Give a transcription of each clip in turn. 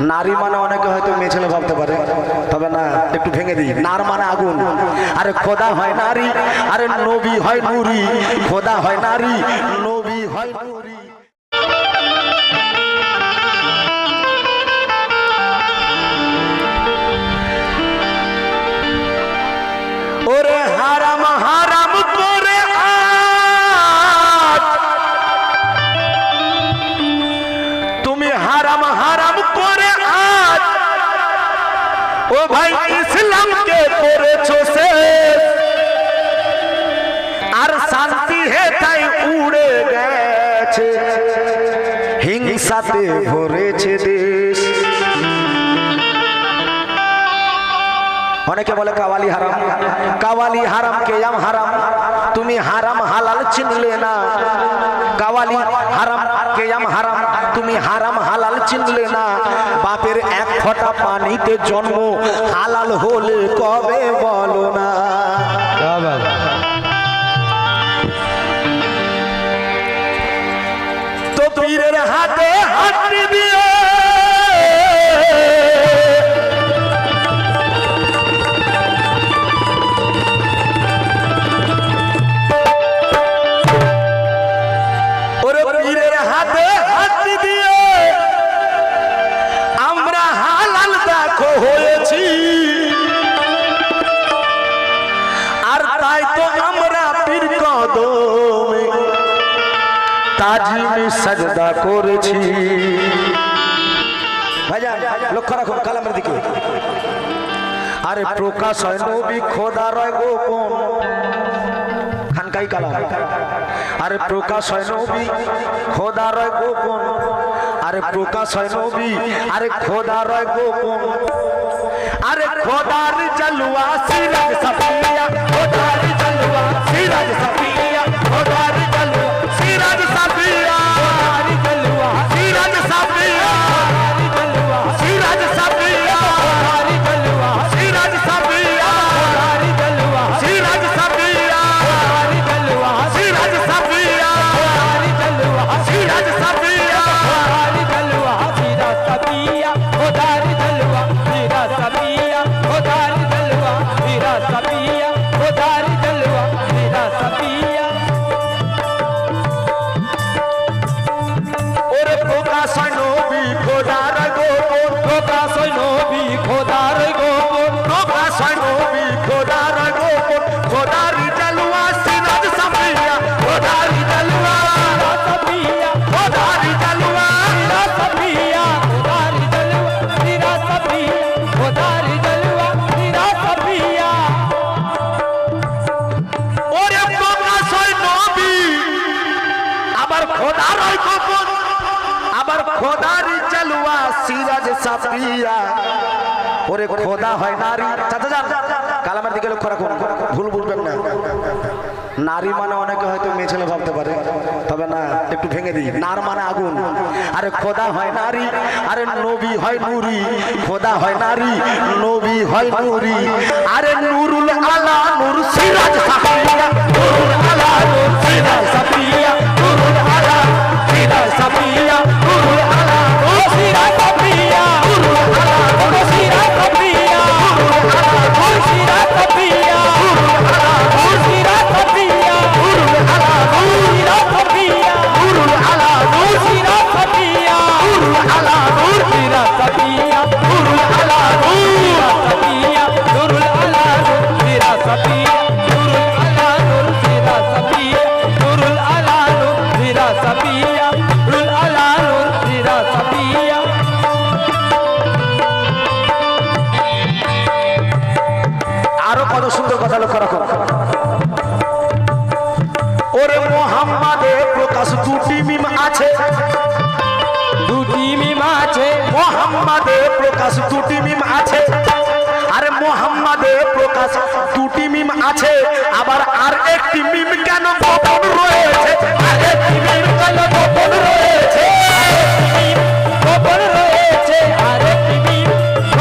নারী। মানে অনেকে হয়তো মেয়ে ভাবতে পারে। তবে না, একটু ভেঙে দিই। নার মানে আগুন। আরে খোদা হয় নারী, আরে নবী হয় নুরি। খোদা হয় নারী, নবী হয় নুরি। হিংসাতে ভরেছে দেশ। অনেকে বলে কাওয়ালি হারাম। কাওয়ালি হারাম কেয়াম হারাম? তুমি হারাম হালাল চিনলে না। কাওয়ালি হারাম কেয়াম হারাম? তুমি হারাম হালাল চিনলে না। বাপের এক ফোঁটা পানিতে জন্ম হালাল হলে কবে বলো না? তো পীরের হাতে আর তাজিমে সাজদা করেছি। ভাইজান, লক্ষ্য রাখুন কালামের দিকে। আরে প্রকাশ হয় নবী, খোদা রয় গোপন। খানকাই কালাম। আরে প্রকাশ হয় নবী, খোদা রয় গোপন। আরে প্রকাশ হয় নবী, আরে খোদা রয় গোপন। আরে খোদার জলুয়া, সিরাজ সাফিয়া। খোদার জলুয়া, সিরাজ সাফিয়া। খোদার চালুয়া সিরাজ সাফিয়া। ওরে খোদা হয় নারী। চাচা যান, কালামের দিকে লক্ষ্য রাখুন। ভুল বুঝবেন না। নারী মানে অনেকে হয়তো মেয়ে ছেলে ভাবতে পারে। তবে না, একটু ভেঙে দিই। নার মানে আগুন। আরে খোদা হয় নারী। আরে নবী হয় নুরি। খোদা হয় নারী। নবী হয় নুরি। আরে নুরুল আলা নূর সিরাজ সাফিয়া। নুরুল আলা নূর সিরাজ সাফিয়া। আরও কত সুন্দর কথা লক্ষ্য রাখো। ওরে মোহাম্মদে প্রকাশ দুটি মিম আছে। দুটি মিম আছে। মোহাম্মদে প্রকাশ দুটি মিম আছে। আরে মোহাম্মদে প্রকাশ দুটি মিম আছে। আবার আর একটি মিম কেন গোপন রয়েছে? আর একটি মিম কেন গোপন রয়েছে? গোপন রয়েছে। আরেকটি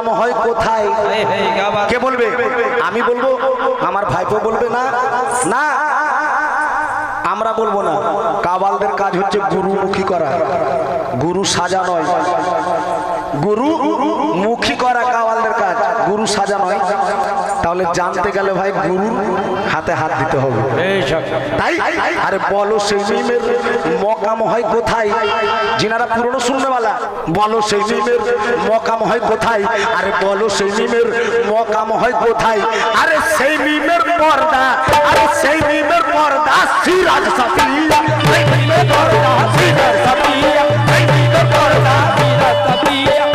নাম হয় কোথায়? কে বলবে? আমি বলব? আমার ভাইপো বলবে না? না। আমরা বলব না। কাবালদের কাজ হচ্ছে গুরুমুখী করা। গুরু সাজা নয়। গুরু মুখী করা কাওয়ালদের কাজ। গুরু সাজা নয়। তাহলে জানতে গেলে ভাই গুরু হাতে হাত দিতে হবে। তাই? আরে বলো সেই মিমের মকাম হয় কোথায়? যিনারা পুরনো শূন্যবালা বলো সেই মিমের মকাম হয় কোথায়? আরে বলো সেই মিমের মকাম হয় কোথায়? আরে সেই মিমের পর্দা আরে সেই মিমের পর্দা সিরাজ সাফিয়া। সেই মিমের পর্দা সিরাজ সাফিয়া। সেই মিমের পর্দা sabia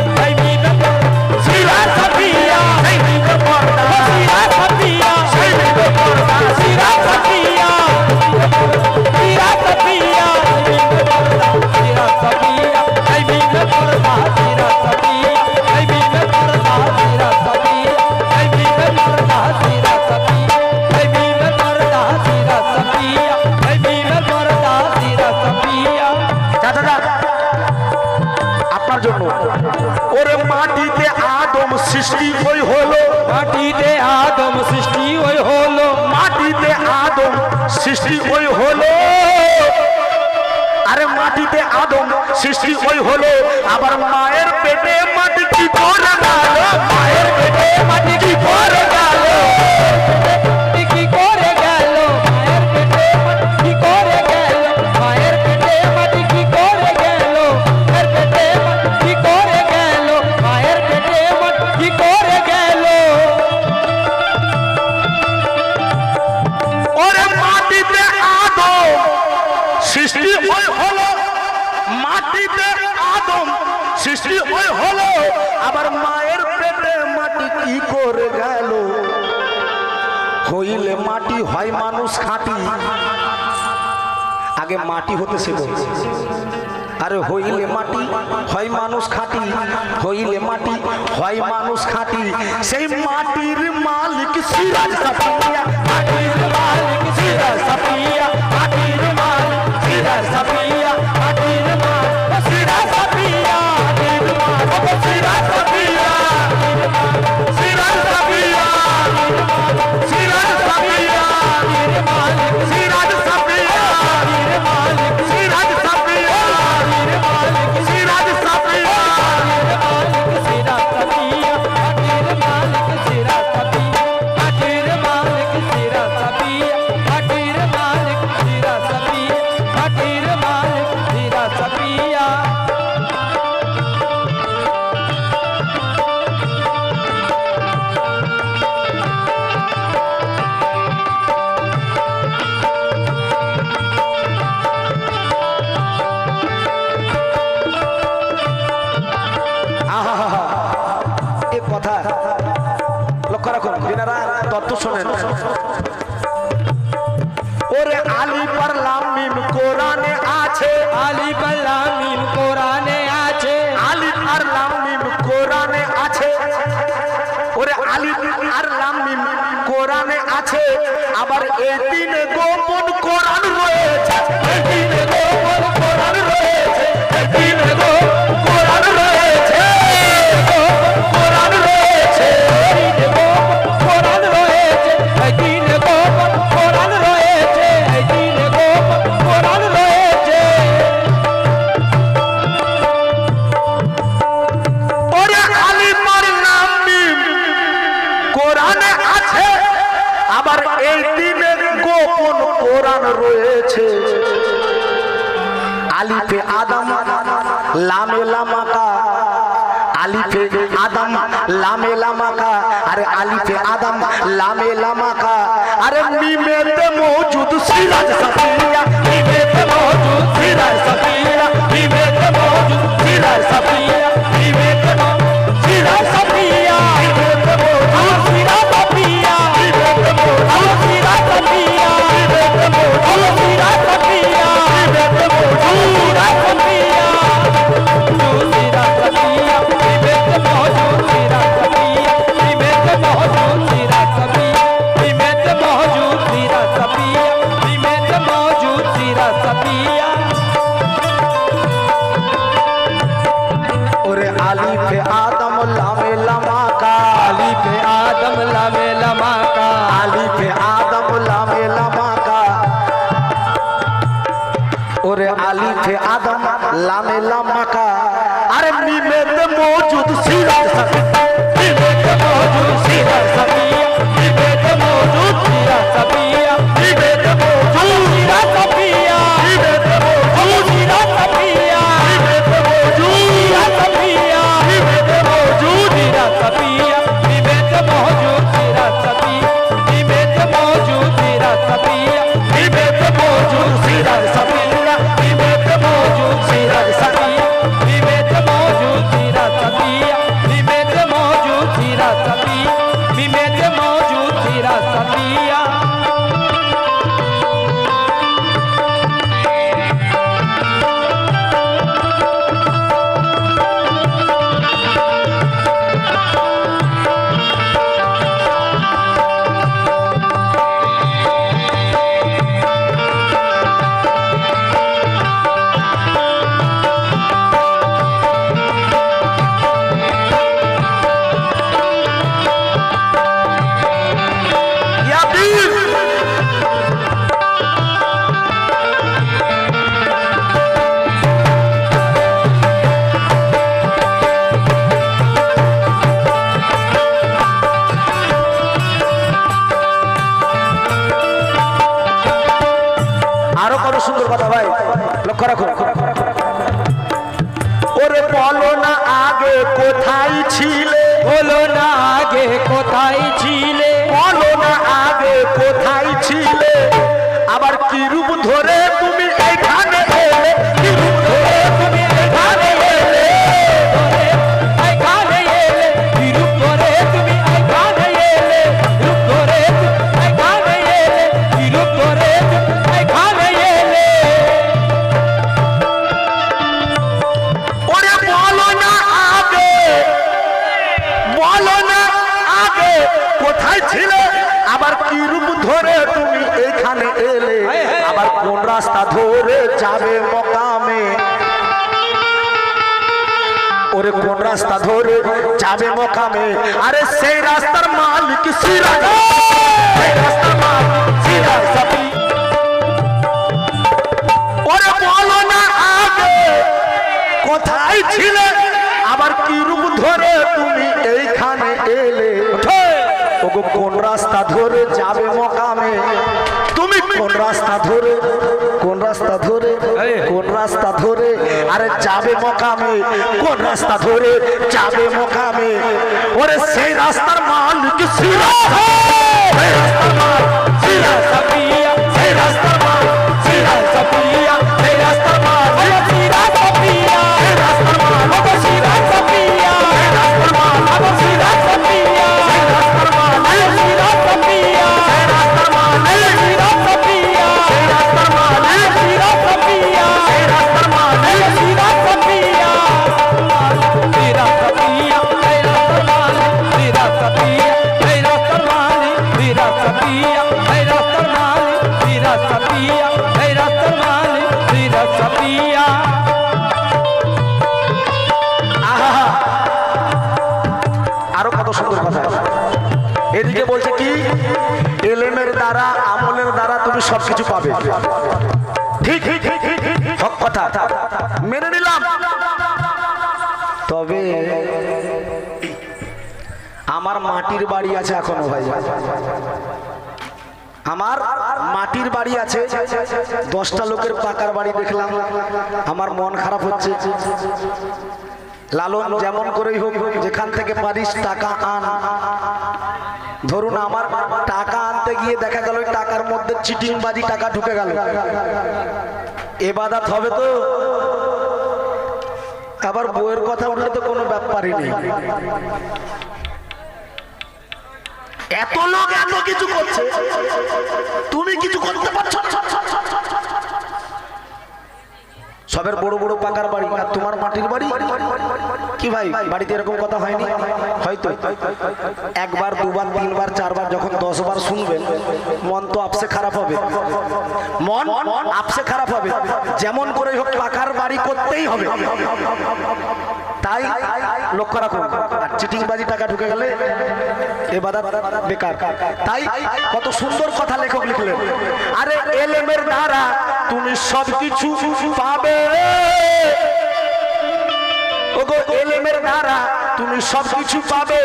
সৃষ্টি ওই হলো। আবার মায়ের পেটে মাটি কি করে মায়ের পেটে মাটি কি করে মাটি হতে শেখো। আরে হইলে মাটি, হয় মানুষ খাটি। হইলে মাটি, হয় মানুষ খাটি। সেই মাটির মালিক সিরাজ সাপিয়া মাটির মালিক সিরাজ সাপিয়া মাটির মালিক সিরাজ সাফিয়া। কোরআনে আছে আবার এদিন দিনে গোপন কোরআন রয়েছে। এই গোপন কোরআন রয়েছে আলিফে আদম, লামে লামাকা। আলিফে আদম, লামে লামাকা। আরে আলিফে আদম, লামে লামাকা। আরে মিমেতে মৌজুদ সিরাজ সাফিয়া। মিমেতে মৌজুদ সিরাজ সাফিয়া। মিমেতে মৌজুদ সিরাজ সাফিয়া। Sri Ram আরও কত সুন্দর কথা ভাই। লক্ষ্য রাখো। ওরে বলো না আগে কোথায় ছিলে? বলো না আগে কোথায় ছিলে? বলো না আগে কোথায় ছিলে? আবার কি রূপ ধরে তুমি এখানে এলে? কি রূপ বলো না আগে কোথায় ছিলে? আবার কি রূপ ধরে তুমি এখানে এলে? আবার কোন রাস্তা ধরে যাবে মকামে? ওরে কোন রাস্তা ধরে যাবে মকামে? আরে সেই রাস্তার মালিক সিরাজ। সেই রাস্তার মালিক সিরাজ। ওরে বলো না আগে কোথায় ছিলে? আবার কি রূপ ধরে তুমি এইখানে এলে? ওগো কোন রাস্তা ধরে যাবে মকামে? তুমি কোন রাস্তা ধরে কোন রাস্তা ধরে কোন রাস্তা ধরে আরে যাবে মকামে? কোন রাস্তা ধরে যাবে মকামে? ওরে সেই রাস্তার মালিক সিরাজ সবকিছু পাবে। ঠিক হক কথা। মেনে নিলাম। তবে আমার মাটির বাড়ি আছে এখনও ভাই। আমার মাটির বাড়ি আছে। দশটা লোকের পাকার বাড়ি দেখলাম। আমার মন খারাপ হচ্ছে। লালন যেমন করেই হোক, যেখান থেকে পারিস টাকা আন। ধরুন আমার টাকা আনতে গিয়ে দেখা গেল টাকার মধ্যে চিটিং বাজি টাকা ঢুকে গেল। এবাদাত হবে তো? আবার বইয়ের কথা উঠলে তো কোনো ব্যাপারই নেই। এত লোক এত কিছু করছে। তুমি কিছু করতে পারছ সবের বড় বড় পাকার বাড়ি। আর তোমার মাটির বাড়ি? কি ভাই, বাড়িতে এরকম কথা হয়নি? হয়তো, একবার, দুবার, তিনবার, চারবার, যখন দশ বার শুনবেন, মন তো আপসে খারাপ হবে। মন আপসে খারাপ হবে। যেমন করে হোক পাকার বাড়ি করতেই হবে। তাই লক্ষ্য আর চিটিংবাজি টাকা ঢুকে গেলে এ বাধা বেকার। তাই কত সুন্দর কথা লেখক লিখলেন, আরে এলেমের দ্বারা তুমি সবকিছু পাবে। ওগো এলেমের দ্বারা তুমি সবকিছু পাবে,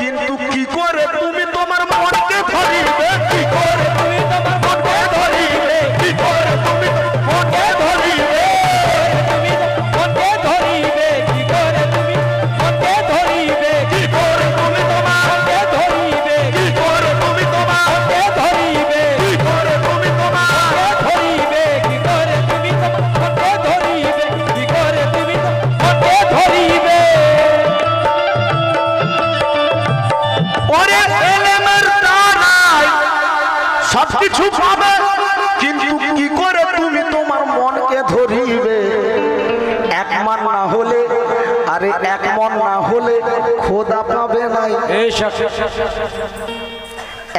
কিন্তু কি করে তুমি তোমার মনকে ধরিবে কি করে? খোদা পাবে নাই।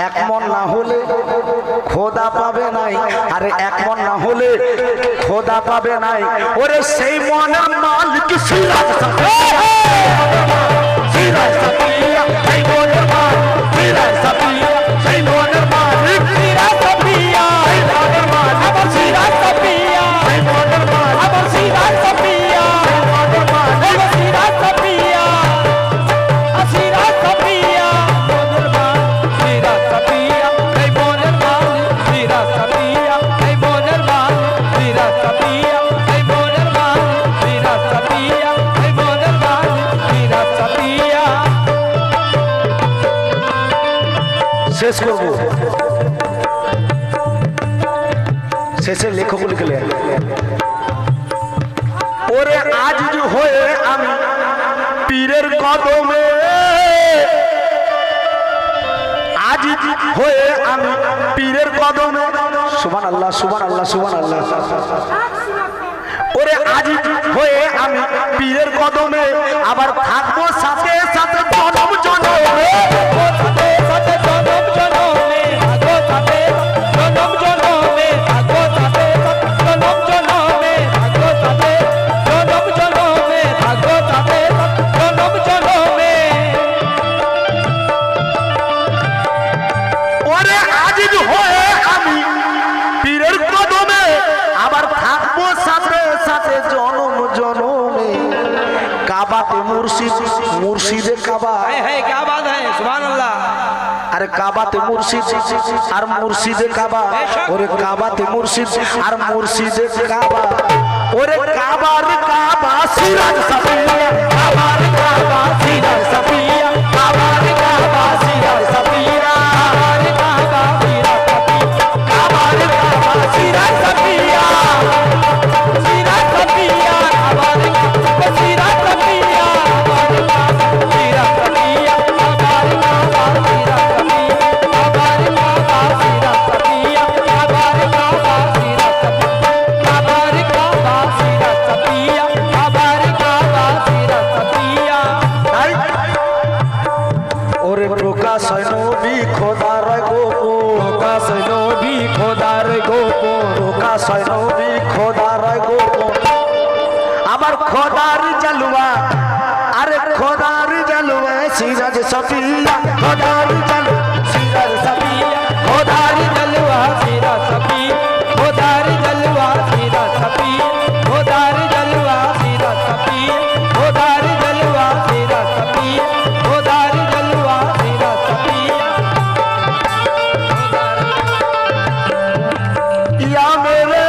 এক মন না হলে খোদা পাবে নাই। আরে এক মন না হলে খোদা পাবে নাই। ওরে সেই মনের মালিক সিরাজ সিরাজ সিরাজ ওরে হয়ে আমি পীরের কদমে আবার থাকব সাথে। মুর্শিদ, আর মুর্শিদে কাবা। ওরে কাবাতে মুর্শিদ, আর মুর্শিদে কাবা। ওরে কাবার কাবা, সিরাজ সাফিয়া। কাবার কাবা, সিরাজ সাফিয়া। হয় নবী খোদার গোপন। প্রকাশ নবী খোদার গোপন। প্রকাশ হয় নবী খোদার গোপন। আবার খোদার জালুয়া আরে খোদার জালুয়া সিরাজ সফিয়া খোদার জালু दिया मेरे